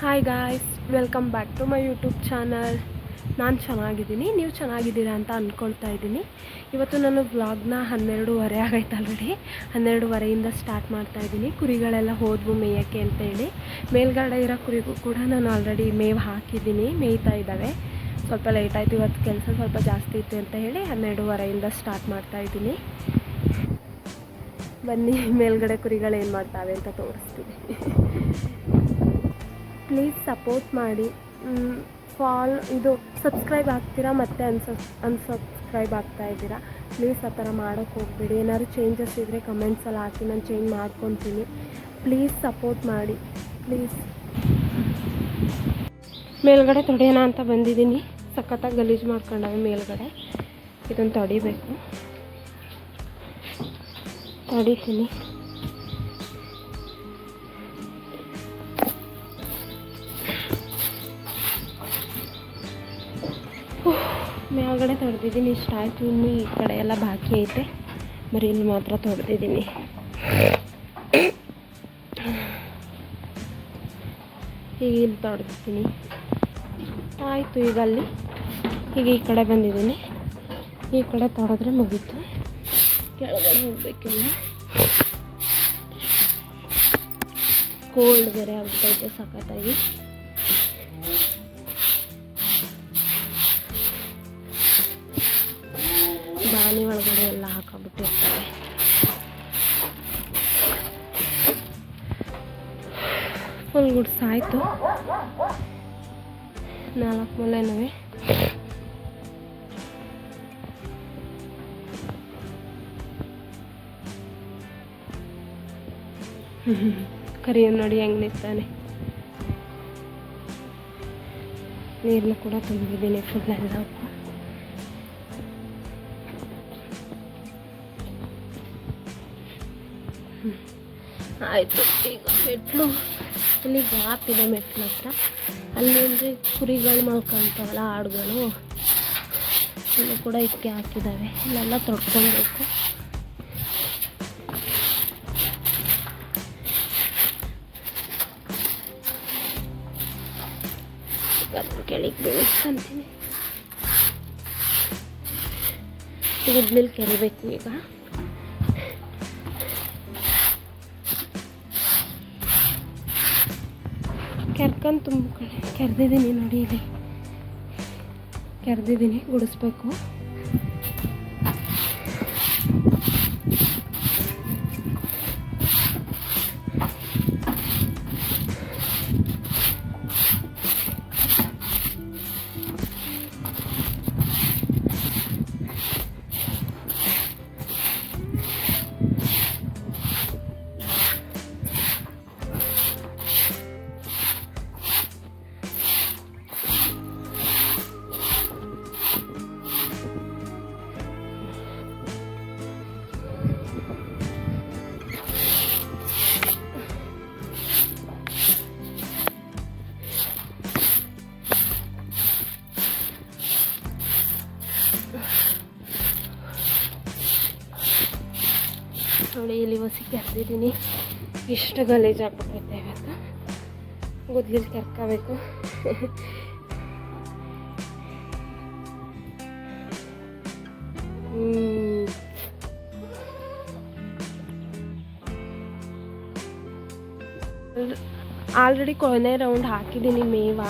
Hi guys welcome back to my YouTube channel ನಾನು ಚೆನ್ನಾಗಿದ್ದೀನಿ, ನೀವು ಚೆನ್ನಾಗಿದ್ದೀರಾ ಅಂತ ಅಂದ್ಕೊಳ್ತಾ ಇದ್ದೀನಿ. ಇವತ್ತು ನಾನು ವ್ಲಾಗ್ನ ಹನ್ನೆರಡೂವರೆ ಆಗೈತೆ ಆಲ್ರೆಡಿ ಹನ್ನೆರಡೂವರೆಯಿಂದ ಸ್ಟಾರ್ಟ್ ಮಾಡ್ತಾ ಇದ್ದೀನಿ. ಕುರಿಗಳೆಲ್ಲ ಹೋದ್ವು ಮೇಯೋಕ್ಕೆ ಅಂತೇಳಿ ಮೇಲ್ಗಡೆ ಇರೋ ಕುರಿಗೂ ಕೂಡ ನಾನು ಆಲ್ರೆಡಿ ಮೇವು ಹಾಕಿದ್ದೀನಿ, ಮೇಯ್ತಾ ಇದ್ದಾವೆ. ಸ್ವಲ್ಪ ಲೇಟ್ ಆಯಿತು, ಇವತ್ತು ಕೆಲಸ ಸ್ವಲ್ಪ ಜಾಸ್ತಿ ಇತ್ತು ಅಂತ ಹೇಳಿ ಹನ್ನೆರಡೂವರೆಯಿಂದ ಸ್ಟಾರ್ಟ್ ಮಾಡ್ತಾ ಇದ್ದೀನಿ. ಬನ್ನಿ, ಮೇಲ್ಗಡೆ ಕುರಿಗಳು ಏನು ಮಾಡ್ತಾವೆ ಅಂತ ತೋರಿಸ್ತೀನಿ. ಪ್ಲೀಸ್ ಸಪೋರ್ಟ್ ಮಾಡಿ. ಫಾಲ್ ಇದು ಸಬ್ಸ್ಕ್ರೈಬ್ ಆಗ್ತೀರಾ ಮತ್ತೆ ಅನ್ಸಬ್ ಅನ್ಸಬ್ಸ್ಕ್ರೈಬ್ ಆಗ್ತಾ ಇದ್ದೀರಾ? ಪ್ಲೀಸ್ ಆ ಥರ ಮಾಡೋಕ್ಕೆ ಹೋಗ್ಬೇಡಿ. ಏನಾದ್ರು ಚೇಂಜಸ್ ಇದ್ದರೆ ಕಮೆಂಟ್ಸಲ್ಲಿ ಹಾಕಿ, ನಾನು ಚೇಂಜ್ ಮಾಡ್ಕೊತೀನಿ. ಪ್ಲೀಸ್ ಸಪೋರ್ಟ್ ಮಾಡಿ. ಪ್ಲೀಸ್ ಮೇಲ್ಗಡೆ ತೊಡೆಯೋಣ ಅಂತ ಬಂದಿದ್ದೀನಿ. ಸಖತ್ತಾಗಿ ಗಲೀಜು ಮಾಡ್ಕೊಂಡವೆ ಮೇಲ್ಗಡೆ. ಇದನ್ನು ತೊಡಿಬೇಕು. ತೊಡಿತೀನಿ. ಮೇಲ್ಗಡೆ ತೊಡ್ದಿದ್ದೀನಿ. ಇಷ್ಟ ಆಯಿತು. ಇನ್ನು ಈ ಕಡೆ ಎಲ್ಲ ಬಾಕಿ ಐತೆ. ಬರೀ ಇಲ್ಲಿ ಮಾತ್ರ ತೊಡ್ದಿದ್ದೀನಿ. ಈಗ ಇಲ್ಲಿ ತೊಡ್ದಿದ್ದೀನಿ. ಆಯಿತು ಈಗ ಅಲ್ಲಿ. ಈಗ ಈ ಕಡೆ ಬಂದಿದ್ದೀನಿ. ಈ ಕಡೆ ತೊಡೆದ್ರೆ ಮುಗೀತು. ಕೆಳಗಡೆ ಹೋಗ್ಬೇಕಿಲ್ಲ. ಕೋಲ್ಡ್ ಬೇರೆ ಆಗ್ತೈತೆ ಸಖತ್ತಾಗಿ. ಫುಲ್ ಗುಡ್ಸ್ ಆಯಿತು. ನಾಲ್ಕು ಮೂಲೆನೂ ಕರಿಯ ನೋಡಿ ಹೆಂಗೆ ನಿಂತಾನೆ. ನೀರನ್ನು ಕೂಡ ತುಂಬಿದ್ದೀನಿ ಫುಲ್ ಎಲ್ಲ ಆಯಿತು, ಈಗ ಮೆಟ್ಲು ಇಲ್ಲಿ ಗ್ಯಾಪ್ ಇದೆ ಮೆಟ್ಲ ಹತ್ರ. ಅಲ್ಲಿ ಅಂದರೆ ಕುರಿಗಳು ಮಲ್ಕೊಂತಾವಲ್ಲ ಆಡುಗಳು ಅಲ್ಲಿ ಕೂಡ ಇಕ್ಕೆ ಹಾಕಿದ್ದಾವೆ ಇಲ್ಲೆಲ್ಲ ತೊಡ್ಕೊಬೇಕು ಕೆಳಗೆ ಬೆಳೆಸ್ಕೊಂತೀನಿ. ಗುದ್ಲಿಲ್ ಕೆರಿಬೇಕು ಈಗ. ಕೆರ್ಕೊಂಡು ತುಂಬ ಕಡೆ ಕೆರೆದಿದ್ದೀನಿ ನೋಡಿ ಇಲ್ಲಿ. ಕೆರೆದಿದ್ದೀನಿ ಗುಡಿಸ್ಬೇಕು. ನೋಡಿ, ಇಲ್ಲಿ ಹೊಸಿ ಕರೆದಿದ್ದೀನಿ ಎಷ್ಟು ಗಲೀಜು ಆಗ್ಬಿಟ್ಟೈತೆ ಇವತ್ತು ಗುದ್ಲಿಲ್ ಕರ್ಕೋಬೇಕು. ಆಲ್ರೆಡಿ ಕೊನೆ ರೌಂಡ್ ಹಾಕಿದ್ದೀನಿ ಮೇವ.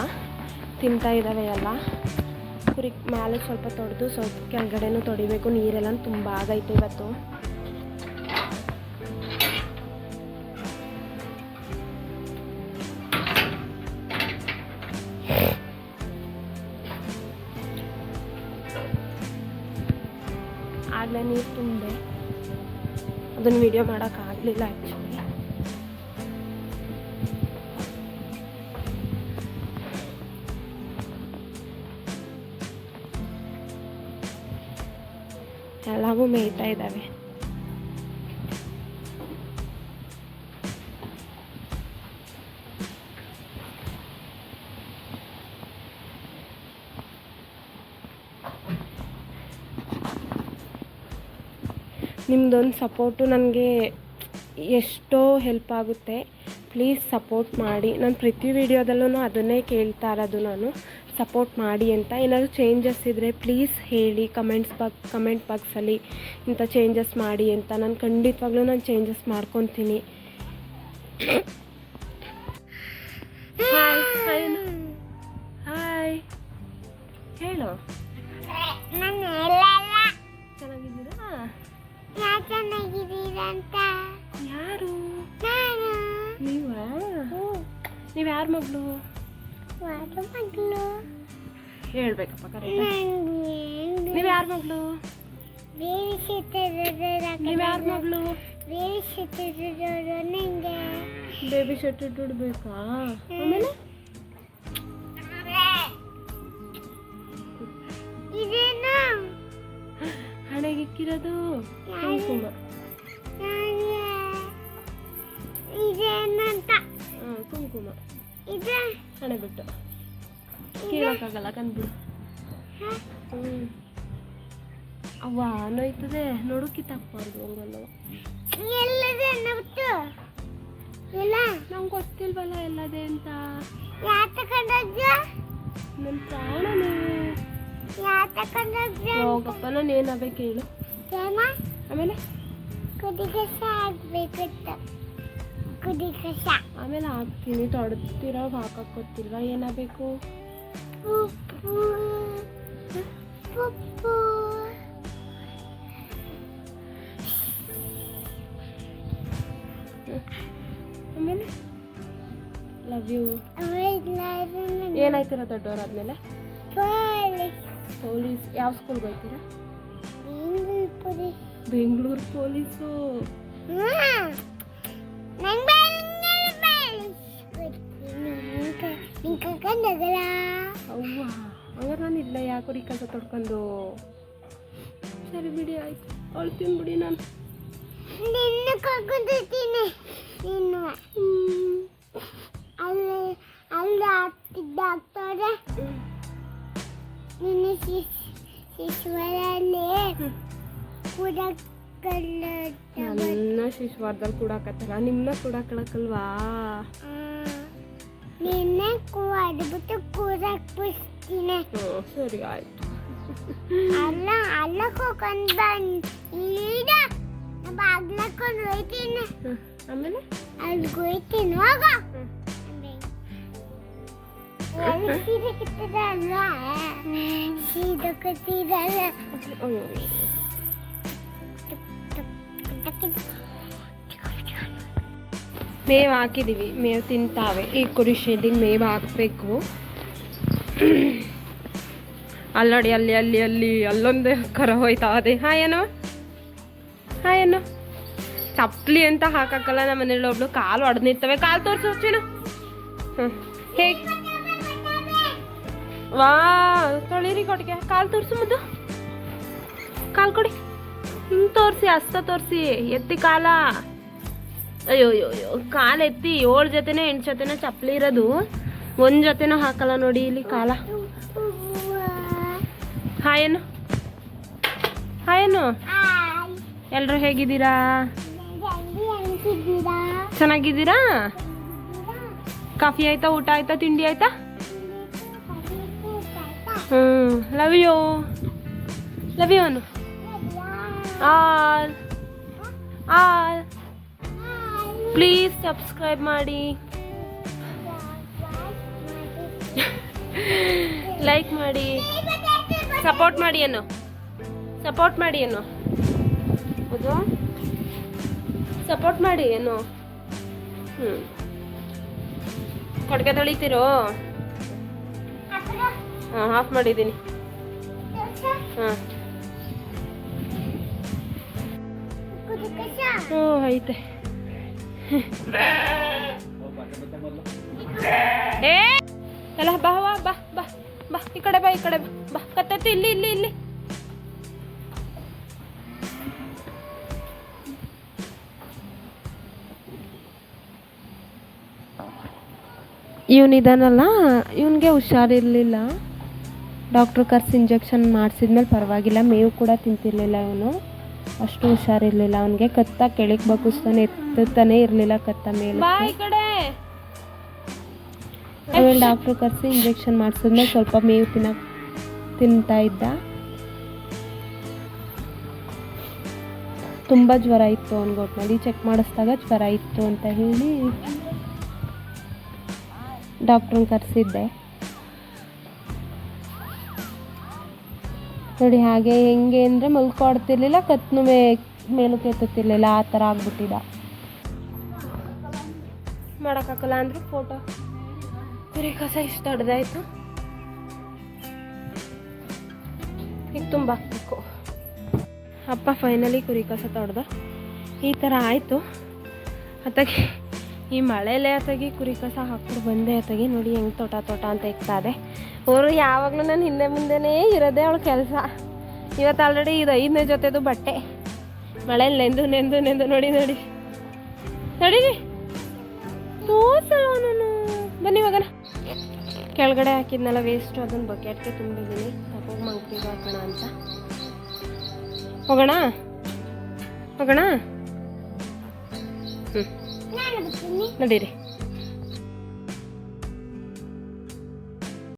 ತಿಂತಾ ಇದ್ದಾವೆ ಎಲ್ಲ. ಕುರಿ ಮೇಲೆ ಸ್ವಲ್ಪ ತೊಡೆದು ಸ್ವಲ್ಪ ಕೆಳಗಡೆನೂ ತೊಡಿಬೇಕು. ನೀರೆಲ್ಲ ತುಂಬ ಆಗೈತೆ ಇವತ್ತು. ಅದನ್ನು ವಿಡಿಯೋ ಮಾಡೋಕ್ಕಾಗಲಿಲ್ಲ ಆ್ಯಕ್ಚುಲಿ ಎಲ್ಲವೂ ಮೇಯ್ತಾ ಇದ್ದಾವೆ ನಿಮ್ಮದೊಂದು ಸಪೋರ್ಟು ನನಗೆ ಎಷ್ಟೋ ಹೆಲ್ಪ್ ಆಗುತ್ತೆ. ಪ್ಲೀಸ್ ಸಪೋರ್ಟ್ ಮಾಡಿ. ನಾನು ಪ್ರತಿ ವಿಡಿಯೋದಲ್ಲೂ ಅದನ್ನೇ ಕೇಳ್ತಾ ಇರೋದು ನಾನು. ಸಪೋರ್ಟ್ ಮಾಡಿ ಅಂತ. ಏನಾದರೂ ಚೇಂಜಸ್ ಇದ್ದರೆ ಪ್ಲೀಸ್ ಹೇಳಿ. ಕಮೆಂಟ್ಸ್ ಬಾಕ್ ಕಮೆಂಟ್ ಬಾಕ್ಸಲ್ಲಿ ಇಂಥ ಚೇಂಜಸ್ ಮಾಡಿ ಅಂತ. ನಾನು ಖಂಡಿತವಾಗ್ಲೂ ನಾನು ಚೇಂಜಸ್ ಮಾಡ್ಕೊತೀನಿ. ಹಾಯ್ ಹಾಯ್ ಹಾಯ್ ಹೇಳು ಚೆನ್ನಾಗಿದ್ದೀರಂತ ಯಾರು? ನಾನು. ನೀವಾ? ನೀವು ಯಾರ ಮಗಳು? ವಾದ ಮಗಳು? ಹೇಳ್ಬೇಕಪ್ಪ ಕರೆಕ್ಟ್ ನೀವು ಯಾರ ಮಗಳು? ನೀವು ಯಾರ ಮಗಳು? ಬೇರೆ ಚಿತ್ರದವರು ನನಗೆ ಬೇಬಿ ಶರ್ಟ್ ಇಡ್ಬೇಕಾ? ಆಮೇಲೆ? ಹಣೆಗಿಕ್ಕಿರೋದು ಹಣೆಗೆ ಕುಂಕುಮ. ಇದೇನಂತ? ಅಂತ ಕುಂಕುಮ. ಇದೆ? ಹಣೆ ಬಿಟ್ಟು. ಕೇಳೋಕ್ಕಾಗಲ್ಲ ಕಂದ್ಬಿಡು ಹ್ಮ್. ಅವ್ವ ನೋಯ್ತದೆ ನೋಡು ಕಿತ್ತಾಕ್ಬಾರ್ದು ಹಂಗಲ್ಲವ ಎಲ್ಲದೆ ನಮ್ದು ಇಲ್ಲ? ನಂಗೆ ಗೊತ್ತಿಲ್ವಲ್ಲ ಎಲ್ಲದೆ ಅಂತ. ಯಾ ತಗೊಂಡಜ್ಜ ನನ್ನ ಪ್ರಾಣ ನೀವು ಯಾ ತಗೊಂಡಜ್ಜ ಹೋಗಪ್ಪ ನಾನು ಏನಾಗಬೇಕು ಹೇಳು ಆಮೇಲೆ? ಕುದಿ ಕಸ ಆಗ್ಬೇಕಿತ್ತು. ಕುದಿ ಕಸ ಆಮೇಲೆ ಹಾಕ್ತೀನಿ ತೊಡ್ತಿರೋ ಹಾಕಕ್ ಗೊತ್ತಿಲ್ವಾ ಏನಾಗಬೇಕು ಉಪ್ಪು. ಉಪ್ಪು. ಆಮೇಲೆ? ಲವ್ ಯು ಏನಾಯ್ತೀರ ದೊಡ್ಡವರಾದ್ಮೇಲೆ ಆದ್ಮೇಲೆ? ಪೊಲೀಸ್. ಯಾವ ಸ್ಕೂಲ್ಗೆ ಹೋಗ್ತೀರಾ ಪೊಲೀಸ್. ಬೆಂಗಳೂರು ಪೊಲೀಸು ನಂಗೆ ಬೆಂಗಳೂರು ಪೊಲೀಸ್ ಗೊತ್ತಿಲ್ಲ ನಿಂಗೆ ಕರ್ಕೊಂಡೋಗಲ್ಲ ಅವ್ವ ಹಂಗಾರೆ ನಾನು ಇಲ್ಲ ಯಾಕೆ ಕಸ ತೊಡ್ಕೊಂಡು ಸರಿ ಬಿಡಿ ಆಯ್ತು ಅಳ್ತೀನಿ ಬಿಡಿ ನಾನು ನಿನ್ನ ಕರ್ಕೊಂಡಿರ್ತೀನಿ ನಿನ್ನ ಅಲ್ಲಿ ಅಲ್ಲಿ ಆಗ್ತಿದ್ದ ಆಗ್ತಾರೆ ನಿನ್ನ ಶಿಶ್ ಶಿಶ್ವರಲ್ಲಿ ಕೂಡ ನನ್ನ ಶಿಶುವಾರದಲ್ಲಿ ಕೂಡಾಕತ್ತಲ್ಲ ನಿಮ್ಮನ್ನ ಕೂಡಾಕಳಕ್ಕಲ್ವಾ ನಿನ್ನೆ ಕೂ ಅದ್ಬಿಟ್ಟು ಕೂರಕ್ ಬಿಡ್ತೀನಿ ಹ್ಞೂ ಸರಿ ಆಯ್ತು ಅಲ್ಲ ಅಲ್ಲ ಹೋಗ್ಕೊಂಡ್ ಬಂದ್ ಈಗ ಬಾಗ್ಲಕ್ಕೊಂಡು ಹೋಯ್ತೀನಿ ಹ್ಞೂ ಆಮೇಲೆ ಅಲ್ಲಿ ಹೋಯ್ತೀನಿ ಹೋಗ ಎಲ್ಲಿ ಸೀರೆ ಮೇವು ಹಾಕಿದ್ದೀವಿ ಮೇವು ತಿಂತಾವೆ. ಈ ಕುರಿ ಶೆಡ್ಡಿಗೆ ಮೇವು ಹಾಕಬೇಕು. ಅಲ್ಲಡಿ, ಅಲ್ಲಿ ಅಲ್ಲಿ ಅಲ್ಲಿ, ಅಲ್ಲೊಂದು ಕರ ಹೋಯ್ತಾ ಅದೇ ಹಾಯ್ ಏನೋ ಹಾಯ್ ಏನೋ ಚಪ್ಪಲಿ ಅಂತ ಹಾಕಕ್ಕಲ್ಲ ನಮ್ಮ ಮನೇಲಿ ಒಬ್ಳು ಕಾಲು ಹೊಡೆದಿರ್ತವೆ ಕಾಲು ತೋರಿಸು ಚಿನು ಹ್ಞೂ ಹೇಗೆ ವಾ, ತೊಳಿರಿ ಕೊಟ್ಟಿಗೆ. ಕಾಲು ತೋರಿಸು ಮುದ್ದು. ಕಾಲು ಕೊಡಿ. ಹ್ಞೂ ತೋರಿಸಿ, ಅಸ್ತ ತೋರಿಸಿ. ಎತ್ತಿ ಕಾಲ. ಅಯ್ಯೋ ಅಯ್ಯೋ ಅಯ್ಯೋ. ಕಾಲು ಎತ್ತಿ ಏಳು ಜೊತೆನೇ ಎಂಟು ಜೊತೆನೇ ಚಪ್ಪಲಿ ಇರೋದು. ಒಂದು ಜೊತೆನೂ ಹಾಕಲ್ಲ ನೋಡಿ ಇಲ್ಲಿ ಕಾಲ. ಹಾಯೇನು ಹಾಯೇನು ಎಲ್ಲರೂ ಹೇಗಿದ್ದೀರಾ? ಚೆನ್ನಾಗಿದ್ದೀರಾ? ಕಾಫಿ ಆಯ್ತಾ, ಊಟ ಆಯ್ತಾ, ತಿಂಡಿ ಆಯ್ತಾ? ಹ್ಞೂ love you love you Anu all. All. Please subscribe ಮಾಡಿ. ಲೈಕ್ ಮಾಡಿ. ಸಪೋರ್ಟ್ ಮಾಡಿ ಏನು ಸಪೋರ್ಟ್ ಮಾಡಿ ಏನು ಹೌದು ಸಪೋರ್ಟ್ ಮಾಡಿ ಏನು ಹ್ಞೂ ಕೊಡ್ಗೆ ತೊಳಿತೀರೋ? ಹಾಂ ಆಫ್ ಮಾಡಿದ್ದೀನಿ. ಹಾಂ. ಹ್ಞೂ ಐತೆ. ಏ, ಎಲ್ಲ ಬಾ ಬಾ ಬಾ ಬಾ ಬಾ, ಈ ಕಡೆ ಬಾ, ಈ ಕಡೆ ಬಾ ಬಾ, ಕತ್ತೈತಿ, ಇಲ್ಲಿ ಇಲ್ಲಿ ಇಲ್ಲಿ. ಇವನಿದಾನಲ್ಲ, ಇವನಿಗೆ ಹುಷಾರಿರಲಿಲ್ಲ. ಡಾಕ್ಟ್ರು ಕರ್ಸ್ ಇಂಜೆಕ್ಷನ್ ಮಾಡಿಸಿದ್ಮೇಲೆ ಪರವಾಗಿಲ್ಲ, ಮೇವು ಕೂಡ ತಿಂತಿರಲಿಲ್ಲ ಇವನು. ಅಷ್ಟು ಹುಷಾರಿರ್ಲಿಲ್ಲ. ಅವನಿಗೆ ಕತ್ತ ಕೆಳಗೆ ಬಗ್ಗಿಸ್ತಾನೆ ಎತ್ತುತ್ತಾನೆ ಇರಲಿಲ್ಲ ಕತ್ತ ಮೇಲೆ ಆಮೇಲೆ ಡಾಕ್ಟ್ರು ಕರೆಸಿ ಇಂಜೆಕ್ಷನ್ ಮಾಡಿಸಿದ್ಮೇಲೆ ಸ್ವಲ್ಪ ಮೇವು ತಿನ್ನ ತಿಂತಾ ಇದ್ದ. ತುಂಬ ಜ್ವರ ಇತ್ತು ಅನ್ಕೊಟ್ನಲ್ಲಿ ಚೆಕ್ ಮಾಡಿಸ್ದಾಗ ಜ್ವರ ಇತ್ತು ಅಂತ ಹೇಳಿ ಡಾಕ್ಟ್ರನ್ನ ಕರೆಸಿದ್ದೆ. ನೋಡಿ ಹಾಗೆ ಹೆಂಗೆ ಅಂದರೆ ಮಲ್ಕೊಡ್ತಿರ್ಲಿಲ್ಲ, ಕತ್ನು ಮೇ ಮೇಲಕ್ಕೆ ಎತ್ತುತ್ತಿರ್ಲಿಲ್ಲ ಆ ಥರ ಆಗ್ಬಿಟ್ಟಿದ್ದ ಮಾಡೋಕ್ಕಾಗಲ್ಲ ಅಂದರೆ ಫೋಟೋ ಕುರಿ ಕಸ ಇಷ್ಟು ದೊಡ್ಡದಾಯಿತು ಈಗ ತುಂಬ ಹಾಕ್ಬೇಕು. ಅಪ್ಪ ಫೈನಲಿ ಕುರಿ ಕಸ ತೊಡ್ದ. ಈ ಥರ ಆಯಿತು. ಅತ್ತಾಗಿ ಈ ಮಳೆಯಲ್ಲೇ ಅತ್ತಾಗಿ ಕುರಿ ಕಸ ಹಾಕ್ಬಿಟ್ಟು ಬಂದೆ ಅತ್ತಾಗಿ. ನೋಡಿ ಹೆಂಗೆ ತೋಟ ತೋಟ ಅಂತ ಇಕ್ತಾದೆ ಅವರು ಯಾವಾಗಲೂ ನಾನು ಹಿಂದೆ ಮುಂದೆನೇ ಇರೋದೇ ಅವಳ ಕೆಲಸ. ಇವತ್ತು ಆಲ್ರೆಡಿ ಇದು ಐದನೇ ಜೊತೆದು ಬಟ್ಟೆ. ಮಳೆ ನೆಂದು ನೆಂದು ನೆಂದು ನೋಡಿ ನೋಡಿ. ನೋಡಿ ತೋರ್ಸಲ್ವ ನಾನು ಬನ್ನಿ ಇವಾಗ ಕೆಳಗಡೆ ಹಾಕಿದ್ನಲ್ಲ ವೇಸ್ಟು ಅದನ್ನು ಬಕೆಟ್ಗೆ ತುಂಬಿದ್ದೀನಿ. ತಗೋಗಿ ಮಂಕ್ಳಿಗೆ ಹಾಕೋಣ ಅಂತ. ಹೋಗೋಣ? ಹೋಗೋಣ? ಹ್ಞೂ ನಡೀರಿ.